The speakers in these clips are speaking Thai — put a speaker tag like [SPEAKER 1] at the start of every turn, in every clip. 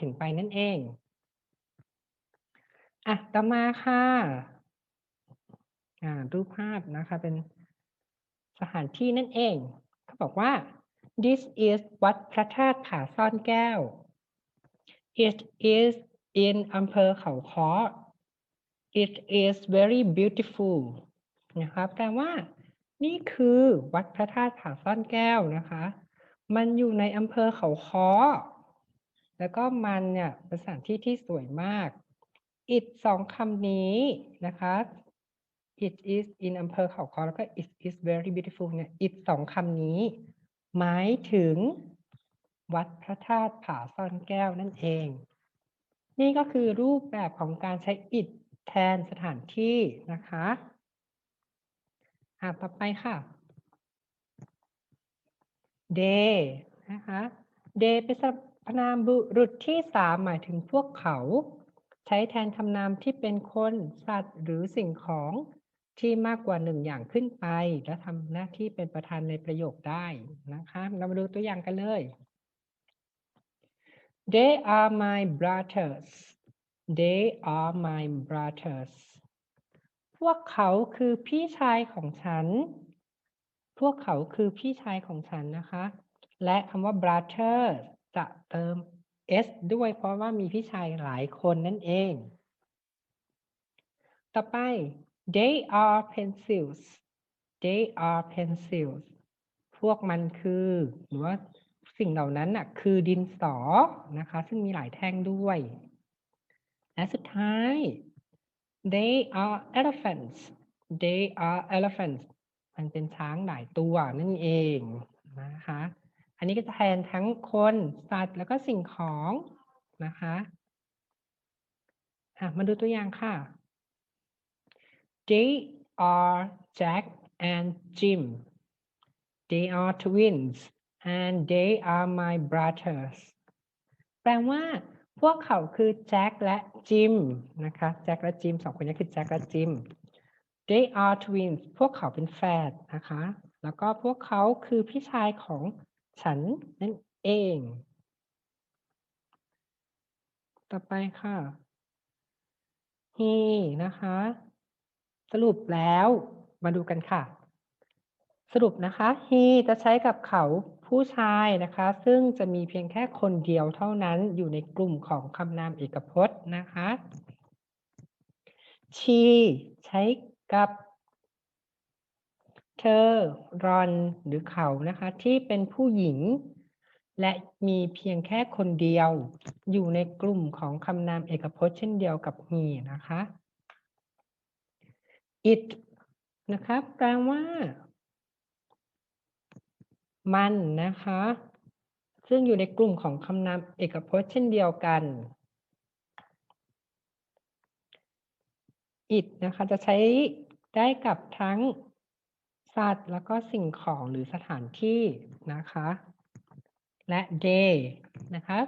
[SPEAKER 1] ถึงไปนั่นเอง อะ ต่อมาค่ะอ่ารูปภาพนะคะเป็นสถานที่นั่นเองเขาบอกว่า this is วัดพระธาตุผาซ่อนแก้ว it is in อำเภอเขาค้อ it is very beautiful นะครับแปลว่านี่คือวัดพระธาตุผาซ่อนแก้วนะคะ มันอยู่ในอำเภอเขาค้อ แล้วก็มันเนี่ยเป็นสถานที่ที่สวยมาก it สองคำนี้นะคะ it is in อำเภอเขาคอแล้วก็ it is very beautiful เนี่ย it สองคำนี้ หมายถึงวัดพระธาตุผาซ่อนแก้วนั่นเอง นี่ก็คือรูปแบบของการใช้ it แทนสถานที่นะคะอ่าต่อไปค่ะ day นะคะ day เป็นส พนามบุรุษที่สามหมายถึงพวกเขา ใช้แทนคำนามที่เป็นคน สัตว์ หรือสิ่งของที่มากกว่าหนึ่งอย่างขึ้นไป และทำหน้าที่เป็นประธานในประโยคได้นะคะ เรามาดูตัวอย่างกันเลย They are my brothers They are my brothers พวกเขาคือพี่ชายของฉัน พวกเขาคือพี่ชายของฉันนะคะ และคำว่า brothers จะเติม s ด้วยเพราะว่ามีพี่ชายหลายคนนั่นเอง ต่อไป they are pencils they are pencils พวกมันคือ หรือว่าสิ่งเหล่านั้นน่ะคือดินสอนะคะ ซึ่งมีหลายแท่งด้วย และสุดท้าย they are elephants they are elephants มันเป็นช้างหลายตัวนั่นเองนะคะ อันนี้ก็จะแทนทั้งคนสัตว์แล้วก็สิ่งของนะคะอะมาดูตัวอย่างค่ะ they are Jack and Jim they are twins and they are my brothers แปลว่าพวกเขาคือแจ็คและจิมนะคะแจ็คและจิมสองคนนี้คือแจ็คและจิม they are twins พวกเขาเป็นแฝดนะคะ แล้วก็พวกเขาคือพี่ชายของ ฉันนั่นเอง ต่อไปค่ะ he นะคะ สรุปแล้วมาดูกันค่ะ สรุปนะคะ he จะใช้กับเขาผู้ชายนะคะ ซึ่งจะมีเพียงแค่คนเดียวเท่านั้นอยู่ในกลุ่มของคำนามเอกพจน์นะคะ she ใช้กับ เธอรอนหรือเขานะคะ ที่เป็นผู้หญิง และมีเพียงแค่คนเดียว อยู่ในกลุ่มของคำนามเอกพจน์เช่นเดียวกับ he นะคะ it นะคะแปลว่า มันนะคะ ซึ่งอยู่ในกลุ่มของคำนามเอกพจน์เช่นเดียวกัน it นะคะจะใช้ได้กับทั้ง สัตว์แล้วก็สิ่งของหรือสถานที่นะคะ และ they นะคะ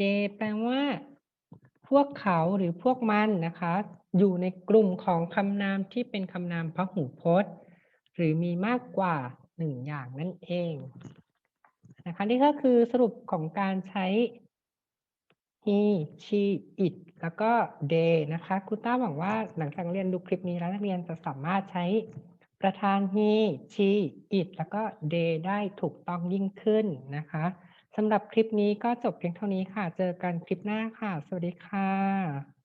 [SPEAKER 1] they แปลว่า พวกเขาหรือพวกมันนะคะ อยู่ในกลุ่มของคำนามที่เป็นคำนามพหูพจน์ หรือมีมากกว่าหนึ่งอย่างนั่นเองนะคะนี่ก็คือสรุปของการใช้ he she it แล้วก็ they นะคะครูต้าหวังว่าหลังจากเรียนดูคลิปนี้แล้วนักเรียนจะสามารถใช้ ประธาน he she it แล้วก็ they ได้ถูกต้องยิ่งขึ้นนะคะสำหรับคลิปนี้ก็จบเพียงเท่านี้ค่ะ เจอกันคลิปหน้าค่ะ สวัสดีค่ะ